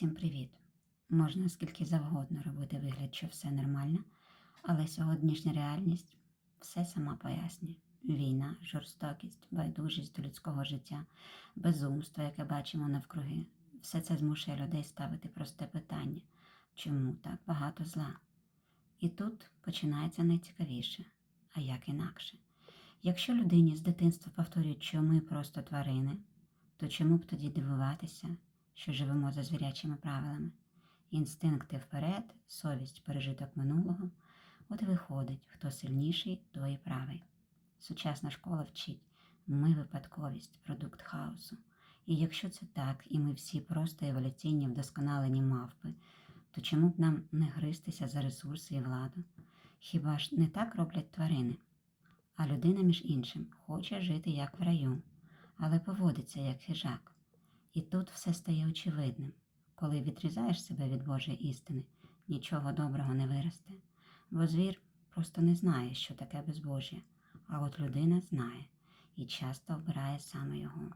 Всім привіт! Можна скільки завгодно робити вигляд, що все нормально, але сьогоднішня реальність все сама пояснює. Війна, жорстокість, байдужість до людського життя, безумство, яке бачимо навкруги, все це змушує людей ставити просте питання, чому так багато зла? І тут починається найцікавіше, а як інакше. Якщо людині з дитинства повторюють, що ми просто тварини, то чому б тоді дивуватися, що живемо за звірячими правилами? Інстинкти вперед, совість пережиток минулого. От і виходить, хто сильніший, той і правий. Сучасна школа вчить, ми випадковість, продукт хаосу. І якщо це так, і ми всі просто еволюційні вдосконалені мавпи, то чому б нам не гристися за ресурси і владу? Хіба ж не так роблять тварини? А людина, між іншим, хоче жити як в раю, але поводиться як хижак. І тут все стає очевидним. Коли відрізаєш себе від Божої істини, нічого доброго не виросте. Бо звір просто не знає, що таке безбожжя, а от людина знає і часто обирає саме його.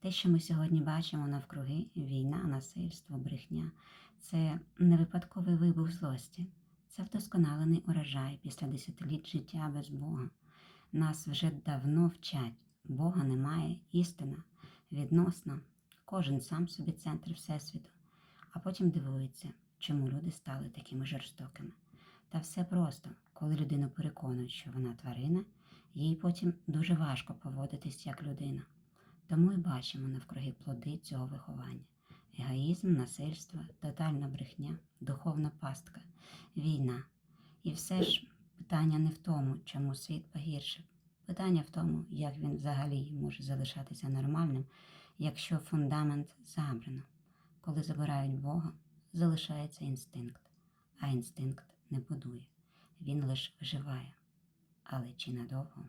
Те, що ми сьогодні бачимо навкруги війна, насильство, брехня це не випадковий вибух злості, це вдосконалений урожай після десятиліть життя без Бога. Нас вже давно вчать, Бога немає, істина, відносна, кожен сам собі центр Всесвіту, а потім дивується, чому люди стали такими жорстокими. Та все просто, коли людину переконують, що вона тварина, їй потім дуже важко поводитись як людина. Тому і бачимо навкруги плоди цього виховання: егоїзм, насильство, тотальна брехня, духовна пастка, війна. І все ж питання не в тому, чому світ погіршив. Питання в тому, як він взагалі може залишатися нормальним, якщо фундамент забрано. Коли забирають Бога, залишається інстинкт, а інстинкт не будує, він лише виживає. Але чи надовго?